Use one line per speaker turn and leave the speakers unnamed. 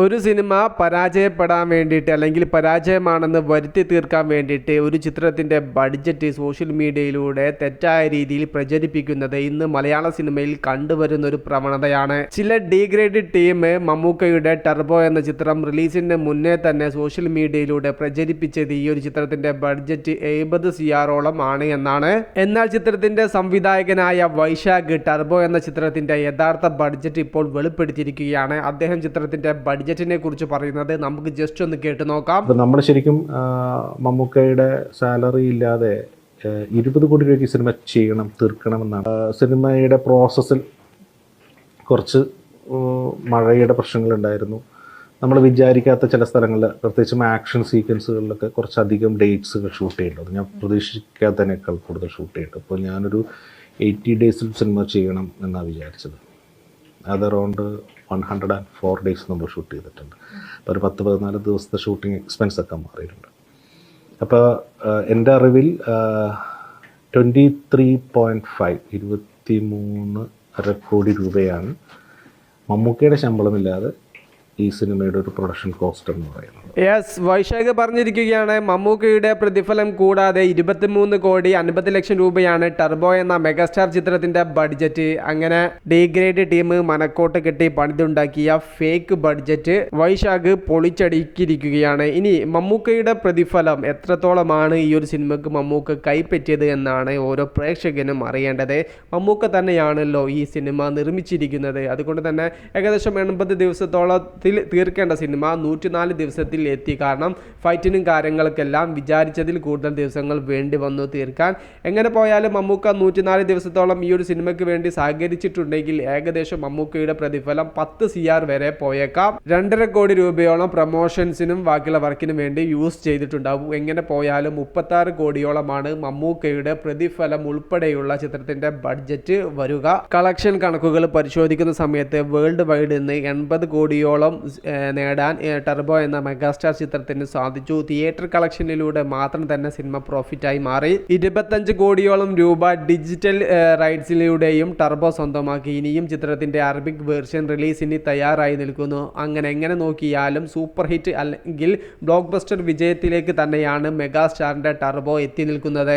ഒരു സിനിമ പരാജയപ്പെടാൻ വേണ്ടിയിട്ട് അല്ലെങ്കിൽ പരാജയമാണെന്ന് വരുത്തി തീർക്കാൻ വേണ്ടിയിട്ട് ഒരു ചിത്രത്തിന്റെ ബഡ്ജറ്റ് സോഷ്യൽ മീഡിയയിലൂടെ തെറ്റായ രീതിയിൽ പ്രചരിപ്പിക്കുന്നത് ഇന്ന് മലയാള സിനിമയിൽ കണ്ടുവരുന്ന ഒരു പ്രവണതയാണ്. ചില ഡീഗ്രേഡ് ടീം മമ്മൂക്കയുടെ ടർബോ എന്ന ചിത്രം റിലീസിന് മുന്നേ തന്നെ സോഷ്യൽ മീഡിയയിലൂടെ പ്രചരിപ്പിച്ചത് ഈ ഒരു ചിത്രത്തിന്റെ ബഡ്ജറ്റ് എഴുപത് സിയാറോളം ആണ് എന്നാണ്. എന്നാൽ ചിത്രത്തിന്റെ സംവിധായകനായ വൈശാഖ് ടർബോ എന്ന ചിത്രത്തിന്റെ യഥാർത്ഥ ബഡ്ജറ്റ് ഇപ്പോൾ വെളിപ്പെടുത്തിയിരിക്കുകയാണ്. അദ്ദേഹം ചിത്രത്തിന്റെ ബഡ്ജറ്റിനെ കുറിച്ച് പറയുന്നത് നമുക്ക് ജസ്റ്റ് ഒന്ന് കേട്ട് നോക്കാം.
നമ്മൾ ശരിക്കും മമ്മൂക്കയുടെ സാലറി ഇല്ലാതെ ഇരുപത് കോടി രൂപയ്ക്ക് സിനിമ ചെയ്യണം തീർക്കണം എന്നാണ് സിനിമയുടെ പ്രോസസ്സിൽ കുറച്ച് മഴയുടെ പ്രശ്നങ്ങളുണ്ടായിരുന്നു. നമ്മൾ വിചാരിക്കാത്ത ചില സ്ഥലങ്ങളിൽ പ്രത്യേകിച്ചും ആക്ഷൻ സീക്വൻസുകളിലൊക്കെ കുറച്ചധികം ഡേറ്റ്സുകൾ ഷൂട്ട് ചെയ്യേണ്ടത് ഞാൻ പ്രതീക്ഷിക്കാത്തതിനേക്കാൾ കൂടുതൽ ഷൂട്ട് ചെയ്യേണ്ടത്. അപ്പോൾ ഞാനൊരു എയ്റ്റി ഡേയ്സിൽ സിനിമ ചെയ്യണം എന്നാണ് വിചാരിച്ചത്. അത് around one hundred and four days നമ്മൾ ഷൂട്ട് ചെയ്തിട്ടുണ്ട്. അപ്പോൾ ഒരു പത്ത് പതിനാല് ദിവസത്തെ ഷൂട്ടിംഗ് എക്സ്പെൻസ് ഒക്കെ മാറിയിട്ടുണ്ട്. അപ്പോൾ എന്റെ അറിവിൽ ട്വന്റി ത്രീ പോയിന്റ് ഫൈവ് ഇരുപത്തി മൂന്ന് അര കോടി രൂപയാണ് മമ്മൂക്കയുടെ ശമ്പളമില്ലാതെ ഈ സിനിമയുടെ ഒരു പ്രൊഡക്ഷൻ കോസ്റ്റ് എന്ന് പറയുന്നത്.
യെസ് വൈശാഖ് പറഞ്ഞിരിക്കുകയാണ് മമ്മൂക്കയുടെ പ്രതിഫലം കൂടാതെ ഇരുപത്തിമൂന്ന് കോടി അൻപത് ലക്ഷം രൂപയാണ് ടർബോ എന്ന മെഗാസ്റ്റാർ ചിത്രത്തിന്റെ ബഡ്ജറ്റ് അങ്ങനെ ടീം മനക്കോട്ട് കെട്ടി പണിതുണ്ടാക്കിയ ഫേക്ക് ബഡ്ജറ്റ് വൈശാഖ് പൊളിച്ചടിക്കിരിക്കുകയാണ്. ഇനി മമ്മൂക്കയുടെ പ്രതിഫലം എത്രത്തോളമാണ് ഈ ഒരു സിനിമക്ക് മമ്മൂക്ക കൈപ്പറ്റിയത് എന്നാണ് ഓരോ പ്രേക്ഷകനും അറിയേണ്ടത്. മമ്മൂക്ക തന്നെയാണല്ലോ ഈ സിനിമ നിർമ്മിച്ചിരിക്കുന്നത്. അതുകൊണ്ട് തന്നെ ഏകദേശം എൺപത് ദിവസത്തോളത്തിൽ തീർക്കേണ്ട സിനിമ നൂറ്റിനാല് ദിവസത്തിൽ എത്തി. കാരണം ഫൈറ്റിനും കാര്യങ്ങൾക്കെല്ലാം വിചാരിച്ചതിൽ കൂടുതൽ ദിവസങ്ങൾ വേണ്ടി വന്നു തീർക്കാൻ. എങ്ങനെ പോയാലും മമ്മൂക്ക നൂറ്റിനാല് ദിവസത്തോളം ഈ ഒരു സിനിമയ്ക്ക് വേണ്ടി സഹകരിച്ചിട്ടുണ്ടെങ്കിൽ ഏകദേശം മമ്മൂക്കയുടെ പ്രതിഫലം പത്ത് സി ആർ വരെ പോയേക്കാം. രണ്ടര കോടി രൂപയോളം പ്രൊമോഷൻസിനും ബാക്കിയുള്ള വർക്കിനും വേണ്ടി യൂസ് ചെയ്തിട്ടുണ്ടാവും. എങ്ങനെ പോയാലും മുപ്പത്താറ് കോടിയോളമാണ് മമ്മൂക്കയുടെ പ്രതിഫലം ഉൾപ്പെടെയുള്ള ചിത്രത്തിന്റെ ബഡ്ജറ്റ് വരിക. കളക്ഷൻ കണക്കുകൾ പരിശോധിക്കുന്ന സമയത്ത് വേൾഡ് വൈഡ് നിന്ന് എൺപത് കോടിയോളം നേടാൻ ടെർബോ എന്ന മെഗാസ്റ്റാർ ചിത്രത്തിന് സാധിച്ചു. തിയേറ്റർ കളക്ഷനിലൂടെ മാത്രം തന്നെ സിനിമ പ്രോഫിറ്റായി മാറി. ഇരുപത്തഞ്ച് കോടിയോളം രൂപ ഡിജിറ്റൽ റൈറ്റ്സിലൂടെയും ടർബോ സ്വന്തമാക്കി. ഇനിയും ചിത്രത്തിന്റെ അറബിക് വേർഷൻ റിലീസിന് തയ്യാറായി നിൽക്കുന്നു. അങ്ങനെ എങ്ങനെ നോക്കിയാലും സൂപ്പർ ഹിറ്റ് അല്ലെങ്കിൽ ബ്ലോക്ക് ബസ്റ്റർ വിജയത്തിലേക്ക് തന്നെയാണ് മെഗാസ്റ്റാറിന്റെ ടർബോ എത്തി നിൽക്കുന്നത്.